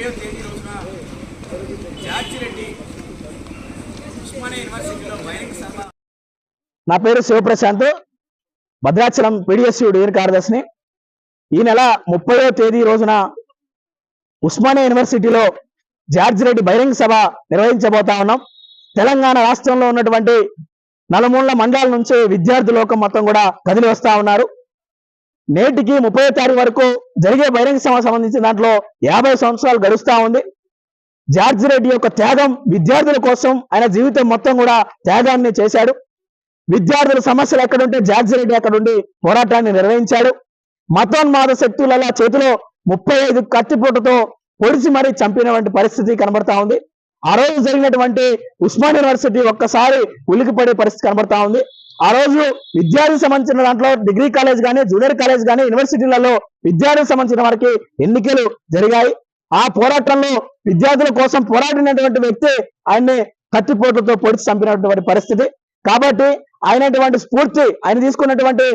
ముప్పయో తేదీ రోజున. జార్జిరెడ్డి ఉస్మానియా యూనివర్సిటీలో సభ నా పేరు శివప్రశాంత్. భద్రాచలం పిడిఎస్యు డివిజన్ కార్యదర్శిని. ఈ నెల ముప్పయో తేదీ రోజున ఉస్మానియా యూనివర్సిటీలో జార్జి రెడ్డి బహిరంగ సభ నిర్వహించబోతా ఉన్నాం. తెలంగాణ రాష్ట్రంలో ఉన్నటువంటి నలుమూల మండలాల నుంచి విద్యార్థి లోకం మొత్తం కూడా కదిలి వస్తా ఉన్నారు. నేటికి ముప్పై తారీఖు వరకు జరిగే బహిరంగ సభ సంబంధించిన దాంట్లో యాభై సంవత్సరాలు గడుస్తూ ఉంది. జార్జ్ రెడ్డి యొక్క త్యాగం విద్యార్థుల కోసం ఆయన జీవితం మొత్తం కూడా త్యాగాన్ని చేశాడు. విద్యార్థుల సమస్యలు ఎక్కడుంటే జార్జ్ రెడ్డి అక్కడుండి పోరాటాన్ని నిర్వహించాడు. మతోన్మాద శక్తుల చేతిలో ముప్పై ఐదు కత్తిపూటతో పొడిచి మరీ చంపినటువంటి పరిస్థితి కనబడతా ఉంది. ఆ రోజు జరిగినటువంటి ఉస్మాన్ యూనివర్సిటీ ఒక్కసారి ఉలికిపడే పరిస్థితి కనబడతా ఉంది. ఆ రోజు విద్యార్థికి సంబంధించిన దాంట్లో డిగ్రీ కాలేజ్ కానీ జూనియర్ కాలేజ్ కానీ యూనివర్సిటీలలో విద్యార్థికి సంబంధించిన వారికి ఎన్నికలు జరిగాయి. ఆ పోరాటంలో విద్యార్థుల కోసం పోరాడినటువంటి వ్యక్తి ఆయన్ని కత్తిపోట్లతో పొడిచి చంపినటువంటి పరిస్థితి. కాబట్టి ఆయనటువంటి స్ఫూర్తి ఆయన తీసుకున్నటువంటి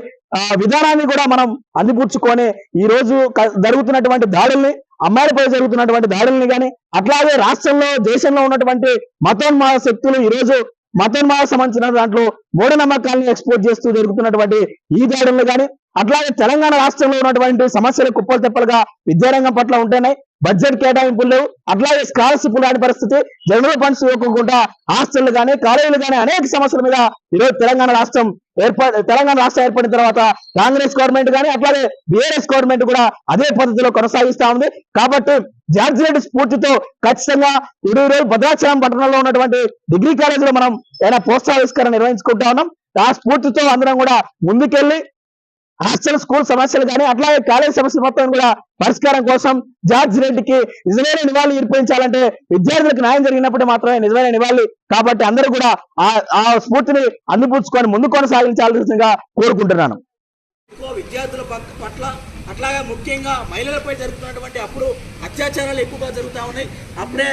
విధానాన్ని కూడా మనం అందిపుచ్చుకొని ఈ రోజు జరుగుతున్నటువంటి దాడుల్ని అమ్మాయిలపై జరుగుతున్నటువంటి దాడుల్ని కానీ అట్లాగే రాష్ట్రంలో దేశంలో ఉన్నటువంటి మతోన్మాద శక్తులు ఈ రోజు మతోన్మాద సంబంధించిన దాంట్లో మూఢనమ్మకాలను ఎక్స్పోర్ట్ చేస్తూ జరుగుతున్నటువంటి ఈ దాడులను కానీ అట్లాగే తెలంగాణ రాష్ట్రంలో ఉన్నటువంటి సమస్యలు కుప్పలు తెప్పలుగా విద్యారంగం పట్ల ఉంటున్నాయి బడ్జెట్ కేటాయింపులు లేవు. అట్లాగే స్కాలర్షిప్ లాంటి పరిస్థితి జనరల్ ఫండ్స్ ఇవ్వకుండా హాస్టళ్ళు కానీ కాలేజీలు కానీ అనేక సమస్యల మీద ఈరోజు తెలంగాణ రాష్ట్రం ఏర్పడి తెలంగాణ రాష్ట్రం ఏర్పడిన తర్వాత కాంగ్రెస్ గవర్నమెంట్ కానీ అట్లాగే బీఆర్ఎస్ గవర్నమెంట్ కూడా అదే పద్ధతిలో కొనసాగిస్తా ఉంది. కాబట్టి జార్జిరెడ్డి స్ఫూర్తితో ఖచ్చితంగా ఇరవై భద్రాచలం పట్టణంలో ఉన్నటువంటి డిగ్రీ కాలేజీలో మనం ఏదైనా పోస్టావిష్కరణ నిర్వహించుకుంటా ఉన్నాం. ఆ స్ఫూర్తితో అందరం కూడా ముందుకెళ్ళి హాస్టల్ స్కూల్ సమస్యలు కానీ అట్లాగే కాలేజ్ సమస్యలు మొత్తం కూడా పరిష్కారం కోసం జార్జ్ రెడ్డికి నిజమైన నివాళి ఇర్పించాలంటే విద్యార్థులకు న్యాయం జరిగినప్పుడు మాత్రమే నిజమైన నివాళి కాబట్టి అందరూ కూడా ఆ ఆ స్ఫూర్తిని అందిపుచ్చుకొని ముందు కొనసాగించాల్సిందిగా కోరుకుంటున్నాను. విద్యార్థుల పట్ల అట్లాగే ముఖ్యంగా మహిళలపై జరుగుతున్నటువంటి అప్పుడు అత్యాచారాలు ఎక్కువగా జరుగుతూ ఉన్నాయి. అప్పుడే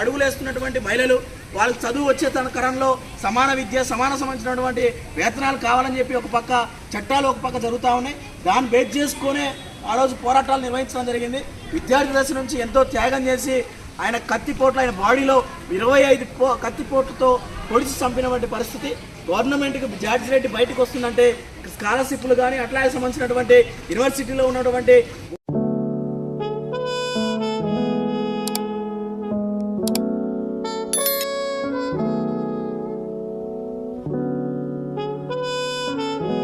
అడుగులేస్తున్నటువంటి మహిళలు వాళ్ళకి చదువు వచ్చే తన కరంలో సమాన విద్య సమాన సంబంధించినటువంటి వేతనాలు కావాలని చెప్పి ఒక పక్క చట్టాలు ఒక పక్క జరుగుతూ ఉన్నాయి. దాన్ని బేస్ చేసుకునే ఆ రోజు పోరాటాలు నిర్వహించడం జరిగింది. విద్యార్థి దశ నుంచి ఎంతో త్యాగం చేసి ఆయన కత్తిపోట్లు ఆయన బాడీలో ఇరవై ఐదు కత్తిపోట్లతో పొడిచి చంపినటువంటి పరిస్థితి. గవర్నమెంట్కి జార్జ్ రెడ్డి బయటకు వస్తుందంటే స్కాలర్షిప్లు కానీ అట్లాగే సంబంధించినటువంటి యూనివర్సిటీలో ఉన్నటువంటి